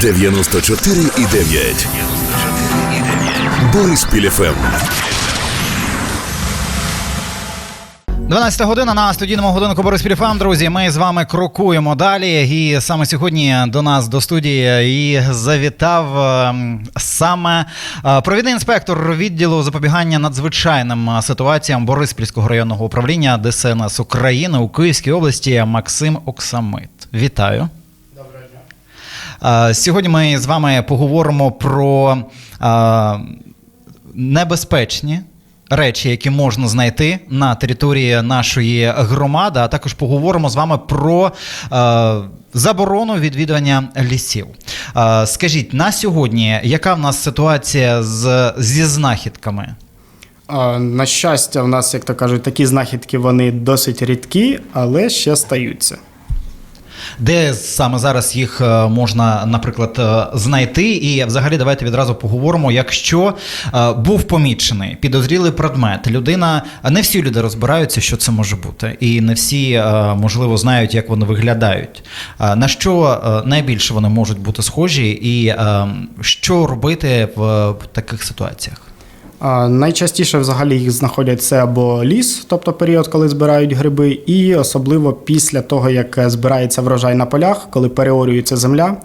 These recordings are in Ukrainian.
94,9. Бориспіль ФМ. 12 година на студійному годинку Борис Піліфам. Друзі, ми з вами крокуємо далі. І саме сьогодні до нас до студії і завітав ем, саме е, провідний інспектор відділу запобігання надзвичайним е, ситуаціям Бориспільського районного управління ДСНС України у Київській області Максим Оксамит. Вітаю. Е, Сьогодні ми з вами поговоримо про е, небезпечні речі, які можна знайти на території нашої громади, а також поговоримо з вами про е, заборону відвідування лісів. Е, скажіть, на сьогодні яка в нас ситуація з, зі знахідками? На щастя, в нас, як то кажуть, такі знахідки вони досить рідкі, але ще стаються. Де саме зараз їх е, можна, наприклад, е, знайти? І взагалі давайте відразу поговоримо. Якщо е, був помічений підозрілий предмет, людина не всі люди розбираються, що це може бути, і не всі можливо знають, як вони виглядають. На що найбільше вони можуть бути схожі, і що робити в таких ситуаціях? Найчастіше взагалі їх знаходять це або ліс, тобто період, коли збирають гриби, і особливо після того, як е, збирається врожай на полях, коли переорюється земля.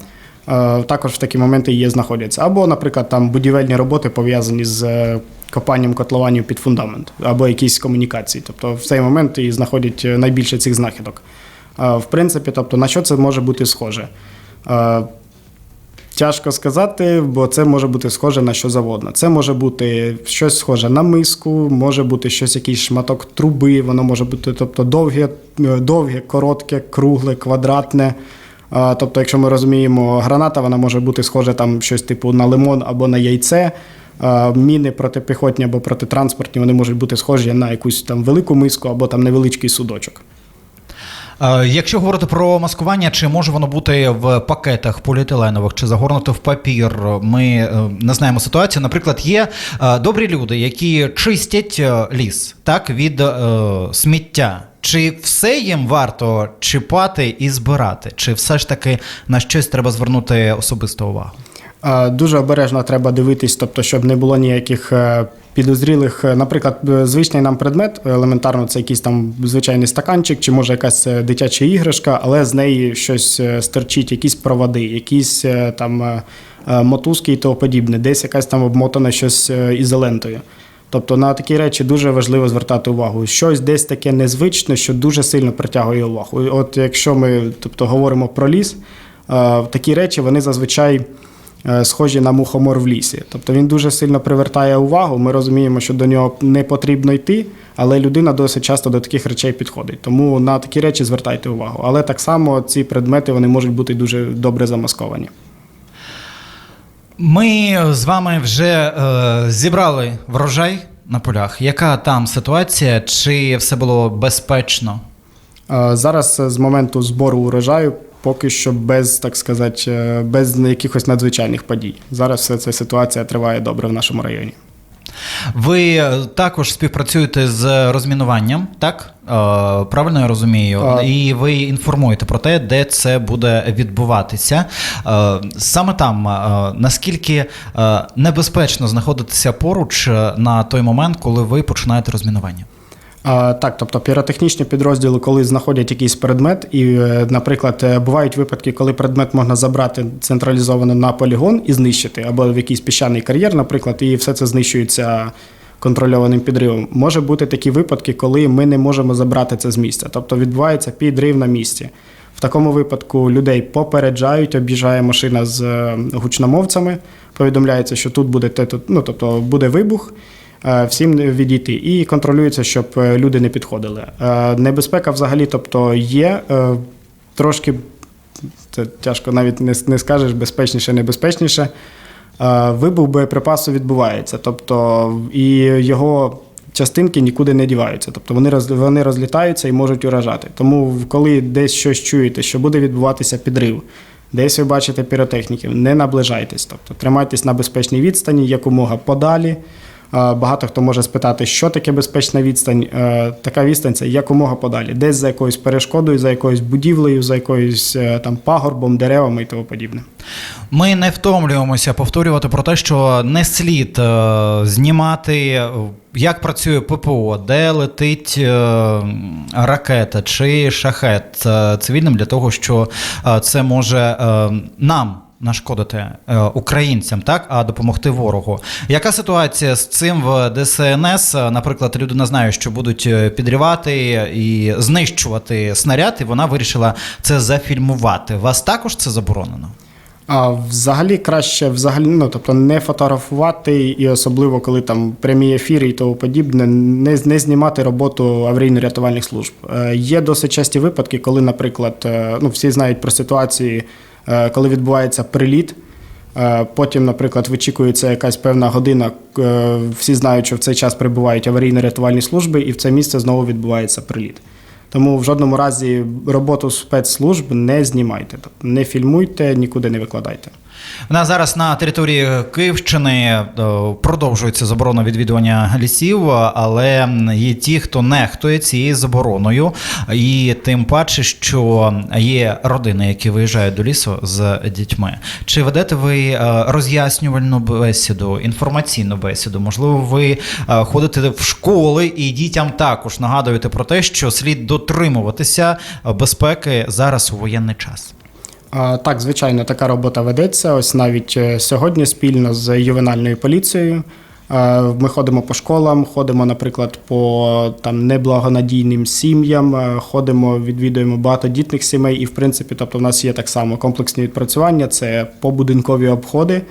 е, Також в такі моменти є знаходяться. Або, наприклад, там будівельні роботи пов'язані з е, копанням котлованів під фундамент, або якісь комунікації. Тобто в цей момент і знаходять найбільше цих знахідок. В принципі, тобто, на що це може бути схоже? Тяжко сказати, бо це може бути схоже на що завгодно. Це може бути щось схоже на миску, може бути щось, якийсь шматок труби, воно може бути тобто, довге, е, довге, коротке, кругле, квадратне. Тобто, якщо ми розуміємо, граната вона може бути схожа там щось типу на лимон або на яйце. Міни протипіхотні або протитранспортні, вони можуть бути схожі на якусь там велику миску або там невеличкий судочок. Е, Якщо говорити про маскування, чи може воно бути в пакетах поліетиленових чи загорнуто в папір? Ми е, не знаємо ситуацію. Наприклад, є е, добрі люди, які чистять ліс так від сміття. Чи все їм варто чіпати і збирати? Чи все ж таки на щось треба звернути особисту увагу? Дуже обережно треба дивитись, тобто, щоб не було ніяких підозрілих, е, наприклад, е, звичний нам предмет, елементарно, це якийсь там звичайний стаканчик, чи може якась е, дитяча іграшка, але з неї щось е, стерчить, якісь проводи, якісь е, там е, е, мотузки і тому подібне, десь якась там обмотане щось е, ізолентою. Тобто на такі речі дуже важливо звертати увагу. Щось десь таке незвичне, що дуже сильно притягує увагу. От якщо ми тобто, говоримо про ліс, е, такі речі вони зазвичай е, схожі на мухомор в лісі. Тобто він дуже сильно привертає увагу. Ми розуміємо, що до нього не потрібно йти, але людина досить часто до таких речей підходить. Тому на такі речі звертайте увагу. Але так само ці предмети вони можуть бути дуже добре замасковані. Ми з вами вже е, зібрали врожай на полях. Яка там ситуація? Чи все було безпечно? Е, Зараз е, з моменту збору урожаю поки що без, так сказати, е, без якихось надзвичайних подій. Зараз все ця ситуація триває добре в нашому районі. Ви е, також співпрацюєте з розмінуванням, так? Е, правильно я розумію? А. І ви інформуєте про те, де це буде відбуватися. Саме там, наскільки небезпечно знаходитися поруч на той момент, коли ви починаєте розмінування? Так, тобто піротехнічні підрозділи, коли знаходять якийсь предмет, і, е, наприклад, е, бувають випадки, коли предмет можна забрати централізовано на полігон і знищити, або в якийсь піщаний кар'єр, наприклад, і все це знищується контрольованим підривом. Може бути такі випадки, коли ми не можемо забрати це з місця, тобто відбувається підрив на місці. В такому випадку людей попереджають, об'їжджає машина з е, гучномовцями, повідомляється, що тут буде те, ну, тобто буде вибух. Е, Всім відійти і контролюється, щоб е, люди не підходили. Е, Небезпека взагалі, тобто є трошки це тяжко навіть не, не скажеш, безпечніше, небезпечніше. Вибух боєприпасу відбувається, тобто і його частинки нікуди не діваються. Тобто вони роз, вони розлітаються і можуть уражати. Тому коли десь щось чуєте, що буде відбуватися підрив, десь ви бачите піротехніків, не наближайтесь, тобто тримайтесь на безпечній відстані, якомога подалі. Е, Багато хто може спитати, що таке безпечна відстань. Е, Така відстань це якомога подалі, десь за якоюсь перешкодою, за якоюсь будівлею, за якоюсь е, там пагорбом, деревами і тому подібне. Ми не втомлюємося повторювати про те, що не слід знімати, як працює ППО, де летить ракета чи шахет цивільним для того, що це може нам. Нашкодити е, українцям, так а допомогти ворогу. Яка ситуація з цим в ДСНС? Наприклад, людина знає, що будуть е, підривати і знищувати снаряд, і вона вирішила це зафільмувати. Вас також це заборонено? А взагалі краще взагалі, ну тобто не фотографувати, і особливо коли там прямі ефіри і тому подібне, не, не знімати роботу аварійно-рятувальних служб. Е, є досить часті випадки, коли, наприклад, е, ну всі знають про ситуації, коли відбувається приліт. Е, Потім, наприклад, вичікується якась певна година. е, Всі знають, що в цей час прибувають аварійно-рятувальні служби, і в це місце знову відбувається приліт. Тому в жодному разі роботу спецслужб не знімайте, тобто не фільмуйте, нікуди не викладайте. Нас зараз на території Київщини е, продовжується заборона відвідування лісів, але є ті, хто нехтує цією забороною, і тим паче, що є родини, які виїжджають до лісу з дітьми. Чи ведете ви е, роз'яснювальну бесіду, інформаційну бесіду? Можливо, ви е, ходите в школи і дітям також нагадуєте про те, що слід дотримуватися безпеки зараз у воєнний час. Так, звичайно, така робота ведеться. Ось навіть е, сьогодні спільно з ювенальною поліцією. е, Ми ходимо по школам, ходимо, наприклад, по там неблагонадійним сім'ям, е, ходимо, відвідуємо багатодітних сімей. І, в принципі, тобто, в нас є так само комплексні відпрацювання, це побудинкові обходи.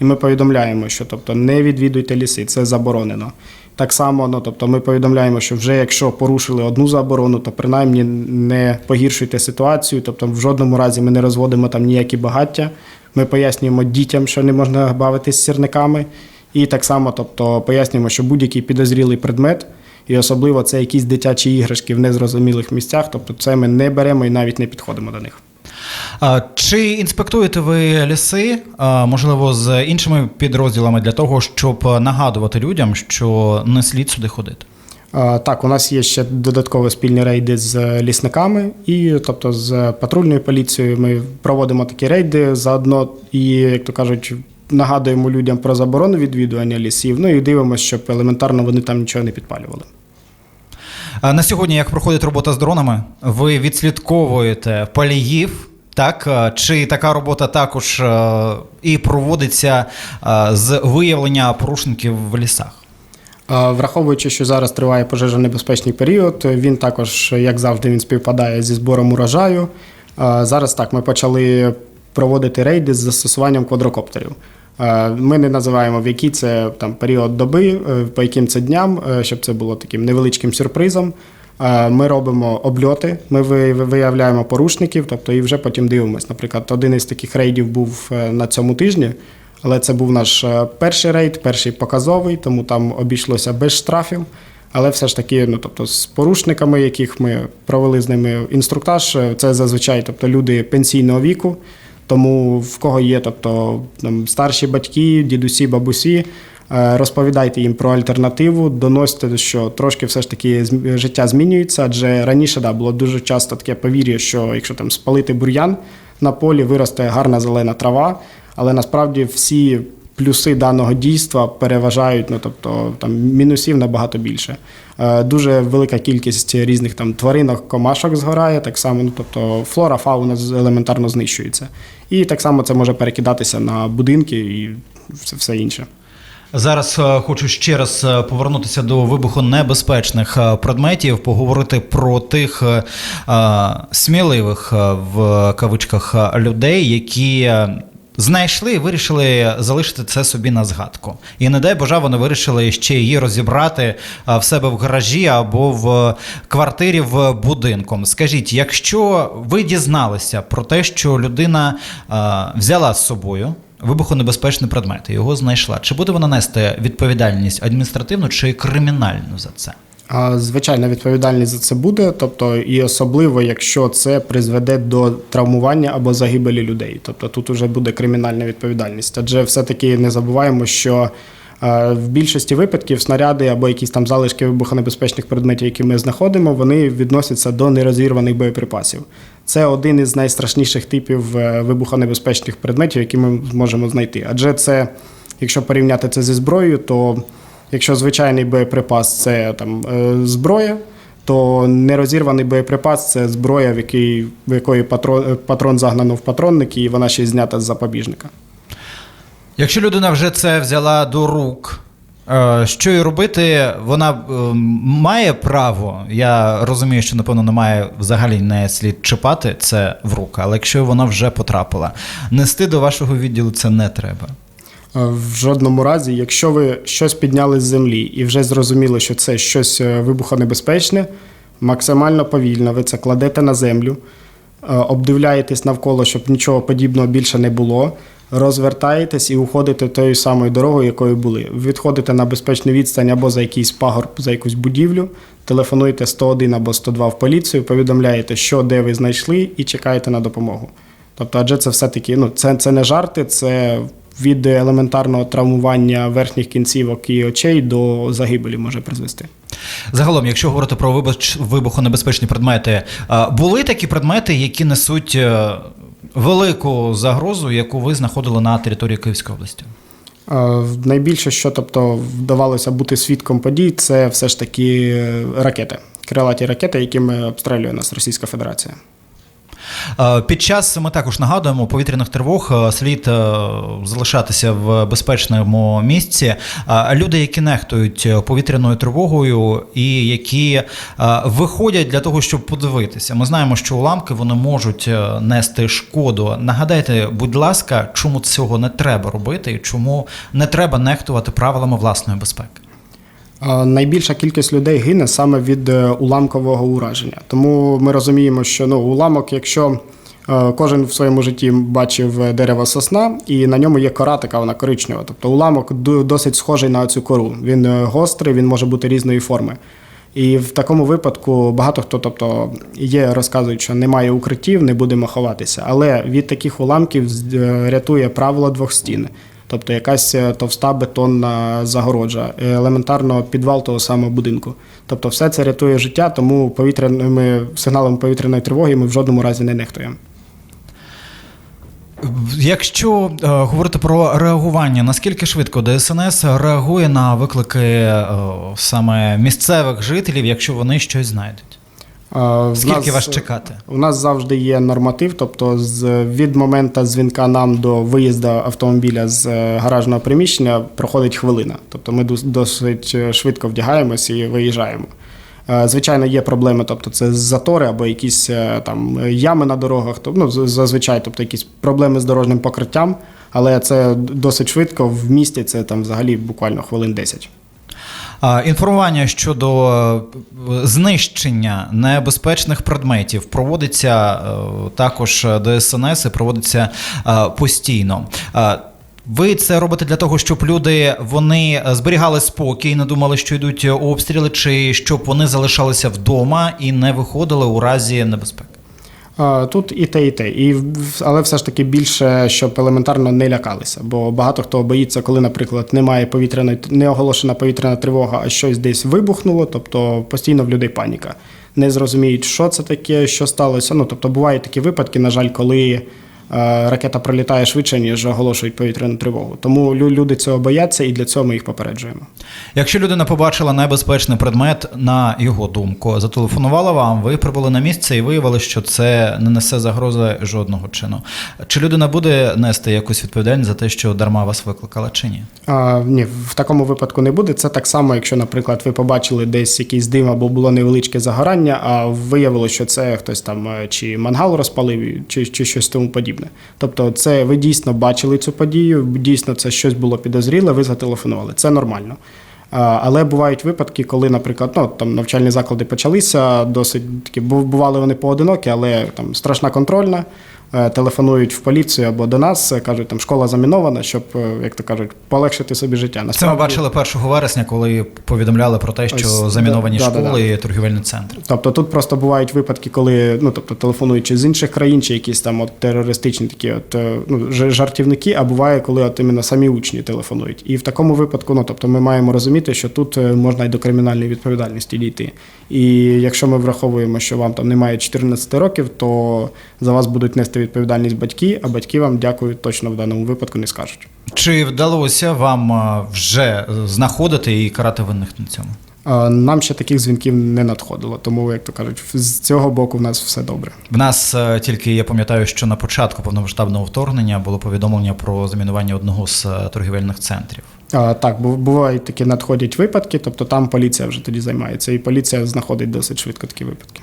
І ми повідомляємо, що тобто не відвідуйте ліси, це заборонено. Так само, ну тобто, ми повідомляємо, що вже якщо порушили одну заборону, то принаймні не погіршуйте ситуацію. Тобто, в жодному разі ми не розводимо там ніякі багаття. Ми пояснюємо дітям, що не можна бавитись сірниками. І так само, тобто, пояснюємо, що будь-який підозрілий предмет, і особливо це якісь дитячі іграшки в незрозумілих місцях, тобто це ми не беремо і навіть не підходимо до них. Чи інспектуєте ви ліси, можливо, з іншими підрозділами для того, щоб нагадувати людям, що не слід сюди ходити? Так, у нас є ще додаткові спільні рейди з лісниками, і тобто з патрульною поліцією ми проводимо такі рейди заодно і, як то кажуть, нагадуємо людям про заборону відвідування лісів. Ну і дивимося, щоб елементарно вони там нічого не підпалювали. На сьогодні, як проходить робота з дронами, ви відслідковуєте паліїв. Так, чи така робота також е, і проводиться е, з виявлення порушників в лісах? Враховуючи, що зараз триває пожежонебезпечний період, він також, як завжди, він співпадає зі збором урожаю. Зараз так, ми почали проводити рейди з застосуванням квадрокоптерів. Ми не називаємо в який це там період доби, е, по яким це дням, е, щоб це було таким невеличким сюрпризом. Ми робимо обльоти, ми ви- ви- виявляємо порушників, тобто і вже потім дивимося. Наприклад, один із таких рейдів був е, на цьому тижні. Але це був наш е, перший рейд, перший показовий, тому там обійшлося без штрафів. Але все ж таки, ну тобто, з порушниками, яких ми провели з ними інструктаж, е, це зазвичай тобто, люди пенсійного віку. Тому в кого є, тобто там, старші батьки, дідусі, бабусі, розповідайте їм про альтернативу, доносьте, що трошки все ж таки життя змінюється, адже раніше да, було дуже часто таке повір'я, що якщо там спалити бур'ян на полі, виросте гарна зелена трава. Але насправді всі плюси даного дійства переважають, ну тобто там мінусів набагато більше. Е, Дуже велика кількість різних там тваринок, комашок згорає, так само, ну тобто флора, фауна елементарно знищується. І так само це може перекидатися на будинки і все, все інше. Зараз е, хочу ще раз е, повернутися до вибухонебезпечних е, предметів, поговорити про тих сміливих в кавичках людей, які. Знайшли і вирішили залишити це собі на згадку. І не дай Боже, вони вирішили ще її розібрати в себе в гаражі або в квартирі в будинку. Скажіть, якщо ви дізналися про те, що людина взяла з собою вибухонебезпечний предмет, його знайшла. Чи буде вона нести відповідальність адміністративну чи кримінальну за це? Звичайна відповідальність за це буде, тобто і особливо, якщо це призведе до травмування або загибелі людей. Тобто тут вже буде кримінальна відповідальність. Адже все-таки не забуваємо, що В більшості випадків снаряди або якісь там залишки вибухонебезпечних предметів, які ми знаходимо, вони відносяться до нерозірваних боєприпасів. Це один із найстрашніших типів е, вибухонебезпечних предметів, які ми зможемо знайти. Адже це, якщо порівняти це зі зброєю, то якщо звичайний боєприпас це там е, зброя, то нерозірваний боєприпас це зброя, в, якій, в якої патрон, е, патрон загнано в патронник, і вона ще знята з запобіжника. Якщо людина вже це взяла до рук, е, що їй робити? Вона е, має право. Я розумію, що напевно немає взагалі не слід чіпати це в руки, але якщо вона вже потрапила, нести до вашого відділу це не треба. Е, В жодному разі, якщо ви щось підняли з землі і вже зрозуміли, що це щось вибухонебезпечне, максимально повільно ви це кладете на землю, обдивляєтесь навколо, щоб нічого подібного більше не було. Розвертаєтесь і уходите тою самою дорогою, якою були. Відходите на безпечну відстань або за якийсь пагорб, за якусь будівлю, телефонуєте 101 або 102 в поліцію, повідомляєте, що де ви знайшли, і чекаєте на допомогу. Тобто, адже це все-таки ну, це, це не жарти, це від елементарного травмування верхніх кінцівок і очей до загибелі може призвести. Загалом, якщо говорити про вибуч- вибухонебезпечні предмети, були такі предмети, які несуть е, велику загрозу, яку ви знаходили на території Київської області? Е, Найбільше, що тобто, вдавалося бути свідком подій, це все ж таки е, ракети, крилаті ракети, якими обстрілює нас Російська Федерація. Е, Під час ми також нагадуємо повітряних тривог е, слід е, залишатися в безпечному місці. Люди, які нехтують повітряною тривогою і які виходять для того, щоб подивитися. Ми знаємо, що уламки вони можуть нести шкоду. Нагадайте, будь ласка, чому цього не треба робити і чому не треба нехтувати правилами власної безпеки? А Найбільша кількість людей гине саме від е, уламкового ураження. Тому ми розуміємо, що ну, уламок, якщо е, кожен в своєму житті бачив е, дерево сосна, і на ньому є кора, така вона коричнева. Тобто уламок досить схожий на цю кору. Він е, гострий, він може бути різної форми. І в такому випадку багато хто, тобто, є, розказують, що немає укриттів, не будемо ховатися. Але від таких уламків е, рятує правило двох стін. Тобто якась е, товста бетонна загороджа, е, елементарно підвал того самого будинку. Тобто все це рятує життя, тому повітряними сигналами повітряної тривоги ми в жодному разі не нехтуємо. Якщо е, говорити про реагування, наскільки швидко ДСНС реагує на виклики е, саме місцевих жителів, якщо вони щось знайдуть? В Скільки нас- вас чекати? У нас завжди є норматив, тобто з від моменту дзвінка нам до виїзду автомобіля з е, гаражного приміщення проходить хвилина. Тобто ми досить е, швидко вдягаємось і виїжджаємо. Е, Звичайно, є проблеми, тобто це затори або якісь там ями на дорогах, тобто, ну, зазвичай, тобто якісь проблеми з дорожнім покриттям, але це досить швидко. В місті це там взагалі буквально хвилин 10. Інформування щодо е, знищення небезпечних предметів проводиться е, також ДСНС і проводиться е, постійно. Е, Ви це робите для того, щоб люди вони зберігали спокій, не думали, що йдуть обстріли, чи щоб вони залишалися вдома і не виходили у разі небезпеки? Тут і те, і те. І, але все ж таки більше, щоб елементарно не лякалися. Бо багато хто боїться, коли, наприклад, немає повітряної не оголошена повітряна тривога, а щось десь вибухнуло, тобто постійно в людей паніка. Не зрозуміють, що це таке, що сталося. Ну, тобто бувають такі випадки, на жаль, коли ракета пролітає швидше, ніж оголошують повітряну тривогу. Тому лю- люди цього бояться, і для цього ми їх попереджуємо. Якщо людина побачила небезпечний предмет, на його думку, зателефонувала вам, ви прибули на місце і виявили, що це не несе загрози жодного чину. Чи людина буде нести якусь відповідальність за те, що дарма вас викликала, чи ні? А, ні, в такому випадку не буде. Це так само, якщо, наприклад, ви побачили десь якийсь дим або було невеличке загорання, а виявилося, що це хтось там е, чи мангал розпалив, чи, чи щось тому подібне. Тобто, це ви дійсно бачили цю подію, дійсно це щось було підозріле, ви зателефонували. Це нормально. Але бувають випадки, коли, наприклад, ну там навчальні заклади почалися, досить такі бували вони поодинокі, але там страшна контрольна. Е, телефонують в поліцію або до нас, е, кажуть, там школа замінована, щоб, е, як то кажуть, полегшити собі життя. Це ми бачили 1 вересня, коли повідомляли про те, що Ось, заміновані да, да, да, школи і торгівельні центри. Тобто тут просто бувають випадки, коли ну тобто телефонуючи з інших країн, чи якісь там от терористичні такі от ну жартівники, а буває, коли от іменно самі учні телефонують. І в такому випадку, ну тобто, ми маємо розуміти, що тут можна і до кримінальної відповідальності дійти. І якщо ми враховуємо, що вам там немає 14 років, то за вас будуть нести відповідальність батьки, а батьки вам дякують точно в даному випадку не скажуть. Чи вдалося вам е, вже знаходити і карати винних на цьому? Нам ще таких дзвінків не надходило, тому як то кажуть, з цього боку в нас все добре. В нас е, тільки я пам'ятаю, що на початку повномасштабного вторгнення було повідомлення про замінування одного з е, торгівельних центрів. А, так, бу- бувають такі надходять випадки, тобто там поліція вже тоді займається, і поліція знаходить досить швидко такі випадки.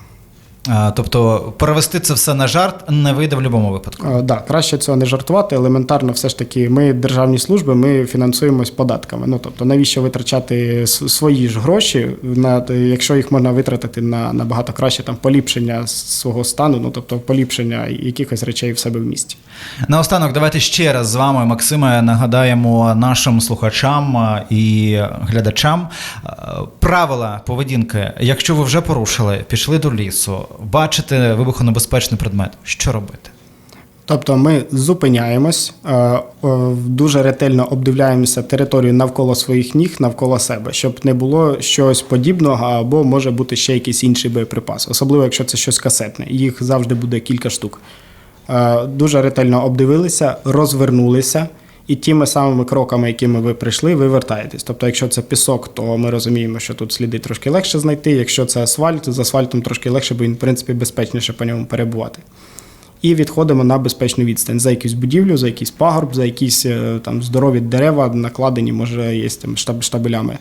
Тобто перевести це все на жарт не вийде в будь-якому випадку. А, да, краще цього не жартувати. Елементарно, все ж таки, ми державні служби, ми фінансуємось податками. Ну тобто, навіщо витрачати свої ж гроші, на якщо їх можна витратити на набагато краще там поліпшення свого стану, ну тобто поліпшення якихось речей в себе в місті. Наостанок, давайте ще раз з вами, Максиме, нагадаємо нашим слухачам і глядачам правила поведінки. Якщо ви вже порушили, пішли до лісу, бачите вибухонебезпечний предмет, що робити? Тобто ми зупиняємось, е, е, дуже ретельно обдивляємося територію навколо своїх ніг, навколо себе, щоб не було щось подібного, або може бути ще якийсь інший боєприпас, особливо якщо це щось касетне. Їх завжди буде кілька штук. Е, Дуже ретельно обдивилися, розвернулися. І тими самими кроками, якими ви прийшли, ви вертаєтесь. Тобто, якщо це пісок, то ми розуміємо, що тут сліди трошки легше знайти. Якщо це асфальт, з асфальтом трошки легше, бо він, в принципі, безпечніше по ньому перебувати і відходимо на безпечну відстань за якусь будівлю, за якийсь пагорб, за якісь е, там здорові дерева, накладені, може, є там штаб, штабелями.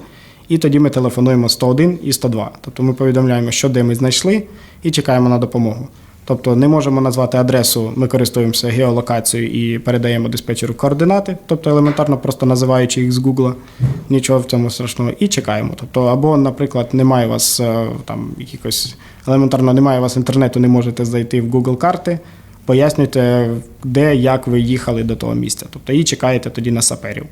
І тоді ми телефонуємо 101 і 102. Тобто ми повідомляємо, що де ми знайшли, і чекаємо на допомогу. Тобто не можемо назвати адресу, ми користуємося геолокацією і передаємо диспетчеру координати, тобто елементарно просто називаючи їх з Гугла, нічого в цьому страшного, і чекаємо. Тобто, або, наприклад, немає у вас е, там якихось елементарно немає у вас інтернету, не можете зайти в Google карти, пояснюйте, де, як ви їхали до того місця. Тобто і чекаєте тоді на саперів.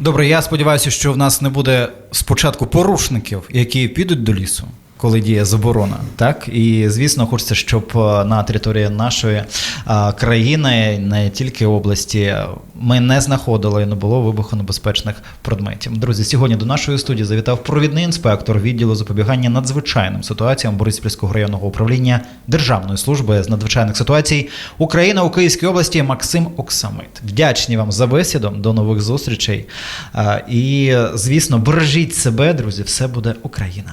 Добре, я сподіваюся, що в нас не буде спочатку порушників, які підуть до лісу. Коли діє заборона, так і звісно, хочеться, щоб е, на території нашої а, країни, не тільки області, ми не знаходили і не було вибухонебезпечних предметів. Друзі, сьогодні до нашої студії завітав провідний інспектор відділу запобігання надзвичайним ситуаціям Бориспільського районного управління Державної служби з надзвичайних ситуацій України у Київській області Максим Оксамит. Вдячні вам за бесіду. До нових зустрічей. І звісно, бережіть себе, друзі. Все буде Україна.